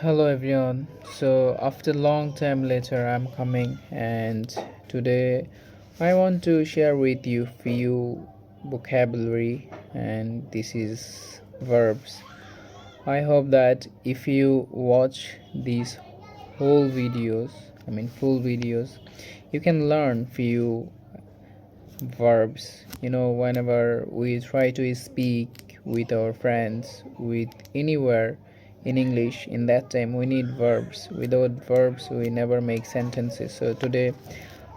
Hello everyone. So after long time later I'm coming and today I want to share with you few vocabulary and this is verbs. I hope that if you watch these whole videos, I mean full videos, you can learn few verbs. You know whenever we try to speak with our friends with anywhere in English in that time we need verbs without verbs we never make sentences so today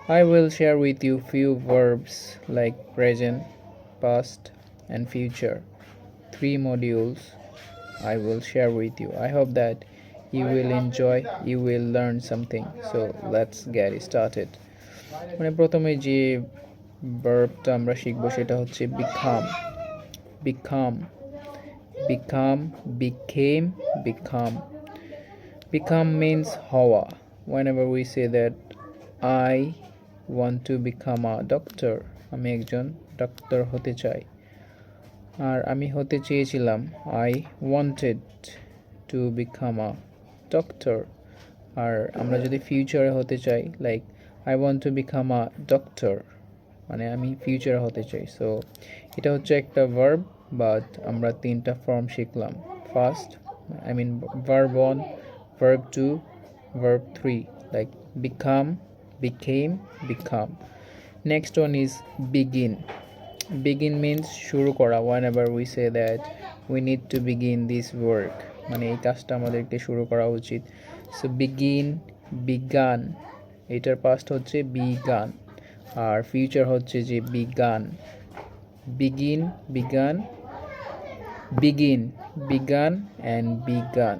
I will share with you few verbs like present past and future three modules I will share with you I hope that you will enjoy you will learn something so let's get started মানে প্রথমে যে ভার্বটা আমরা শিখবো সেটা হচ্ছে become become become, became, become. Become means হওয়া whenever we say that I want to become a doctor, আমি একজন ডাক্তার হতে চাই। আর আমি হতে চেয়েছিলাম I wanted to become a doctor আর আমরা যদি ফিউচারে হতে চাই like I want to become a doctor মানে আমি ফিউচারে হতে চাই। সো এটা হচ্ছে একটা ভার্ব বাট আমরা তিনটা ফর্ম শিখলাম। First I mean verb one verb two verb three like become became become next one is begin begin means শুরু করা ever we say that we need to begin this work মানে এই কাজটা আমাদেরকে শুরু করা উচিত। সো বিগিন বিজ্ঞান এটার পাস্ট হচ্ছে বিগান আর ফিউচার হচ্ছে যে বিজ্ঞান বিগিন বিজ্ঞান বিগিন বিজ্ঞান অ্যান্ড বিজ্ঞান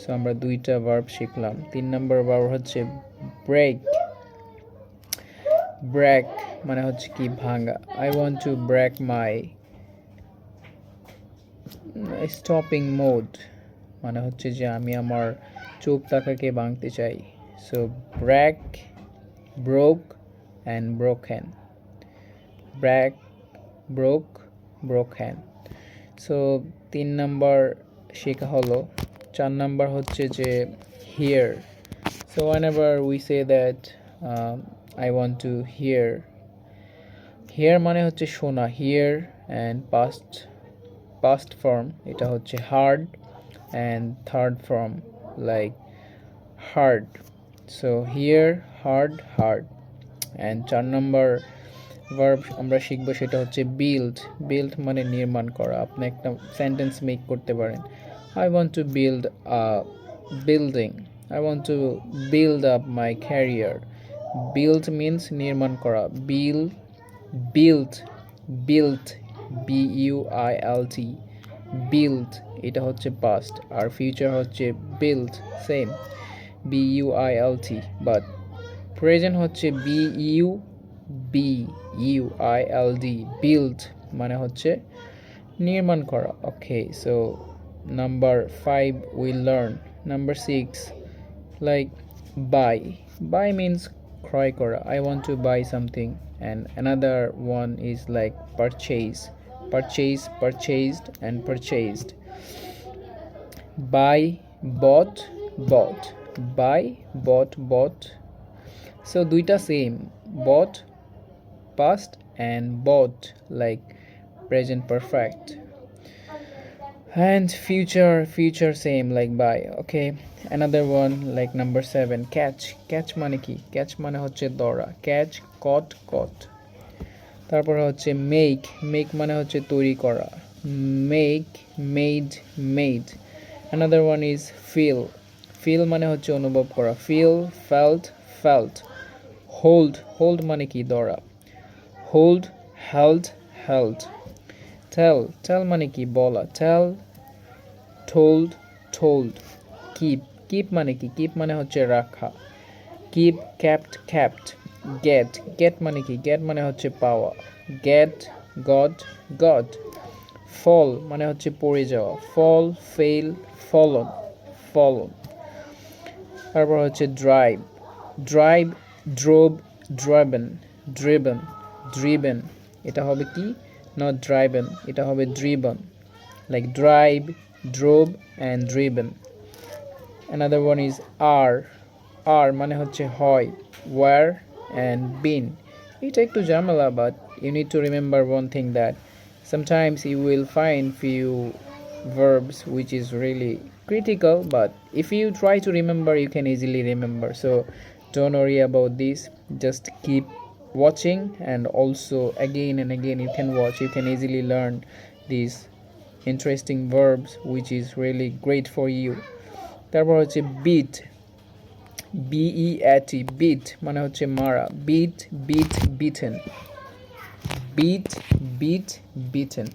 সো আমরা দুইটা ভার্ব শিখলাম। তিন নম্বর ভার্ব হচ্ছে ব্রেক ব্রেক মানে হচ্ছে কি? ভাঙা I want to break my stopping mode মানে হচ্ছে যে আমি আমার চোখ তাকাকে ভাঙতে চাই। So break broke and broken break broke broken so তিন নাম্বার শেখা হলো। চার নাম্বার হচ্ছে যে hear so one ever we say that I want to hear hear মানে হচ্ছে শোনা hear and past past form এটা হচ্ছে heard and third form like heard so hear heard heard and চার নম্বর ভার্ব আমরা শিখব সেটা হচ্ছে বিল্ড বিল্ড মানে নির্মাণ করা। আপনি একটা সেন্টেন্স মেক করতে পারেন। I want to build a building I want to build up my career build means নির্মাণ করা। Build build build B U I L T built এটা হচ্ছে পাস্ট আর ফিউচার হচ্ছে build same B U I L T but present হচ্ছে B U B U I L D build মানে হচ্ছে নির্মাণ করা। Okay so number five will learn number six like buy buy means ক্রয় করা। I want to buy something and another one is like purchase purchase purchased and purchased buy bought bought buy bought bought so দুইটা same bought past and both like present perfect and future future same like by okay another one like number seven catch catch মানে কি catch মানে হচ্ছে ধরা catch কট কট তারপর হচ্ছে make make মানে হচ্ছে তৈরি করা make made made another one is feel feel মানে হচ্ছে অনুভব করা feel felt felt hold hold মানে কি ধরা hold held held tell tell মানে কি? বলা। Tell told told keep keep মানে কি? কিপ মানে হচ্ছে রাখা। Keep kept kept get get মানে কি? গেট মানে হচ্ছে পাওয়া। গেট গড গড ফল মানে হচ্ছে পড়ে যাওয়া। ফল ফেল ফলন ফলন তারপর হচ্ছে drive drive drove driven driven ড্রিবেন এটা হবে কি নট ড্রাইভেন এটা হবে ড্রিবন like drive drove and ড্রিবেন another one is are are মানে হচ্ছে হয় were and been এটা একটু ঝামেলা but you need to remember one thing that sometimes you will find few verbs which is really critical but if you try to remember you can easily remember so don't worry about this just keep watching and also again and again you can watch you can easily learn these interesting verbs which is really great for you তারপর হচ্ছে bit BE এটি bit মানে হচ্ছে মারা bit bit beaten beat beat beaten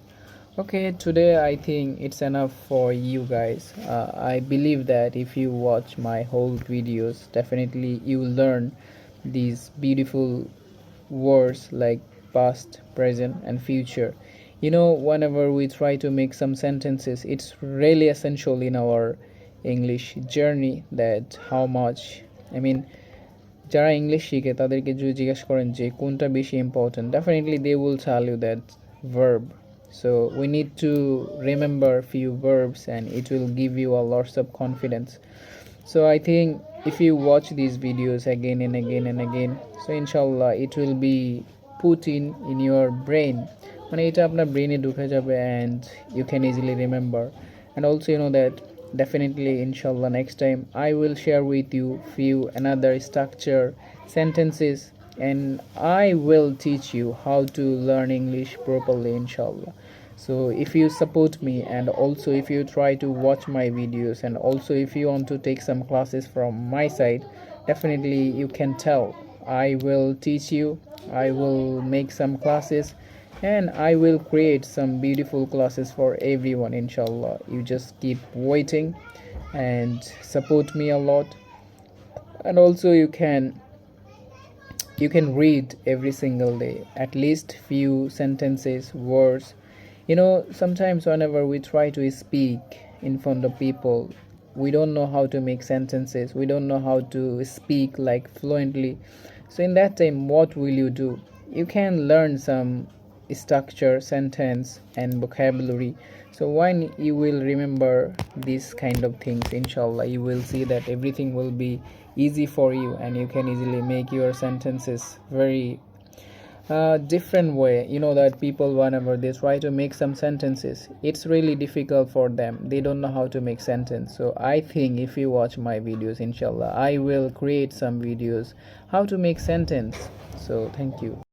okay today i think it's enough for you guys uh, i believe that if you watch my whole videos definitely you will learn these beautiful words like past present and future you know whenever we try to make some sentences it's really essential in our english journey that how much i mean যারা English শিখে তাদেরকে যদি জিজ্ঞেস করেন যে কোনটা বেশি important definitely they will tell you that verb so we need to remember few verbs and it will give you a lots of confidence so i think if you watch these videos again and again and again so inshallah it will be put in in your brain মানে এটা আপনার ব্রেনে ঢুকে যাবে and you can easily remember and also you know that definitely inshallah next time i will share with you few another structure sentences and i will teach you how to learn english properly inshallah so if you support me and also if you try to watch my videos and also if you want to take some classes from my side definitely you can tell. I will teach you i will make some classes and I will create some beautiful classes for everyone inshallah. You just keep waiting and support me a lot. And also you can you can read every single day at least few sentences words you know sometimes whenever we try to speak in front of people we don't know how to make sentences. We don't know how to speak like fluently. So in that time what will you do? You can learn some structure sentence and vocabulary. So when you will remember these kind of things inshallah you will see that everything will be easy for you and you can easily make your sentences very different way. You know that people whenever they try to make some sentences it's really difficult for them. They don't know how to make sentence. So i think if you watch my videos inshallah i will create some videos how to make sentence. So thank you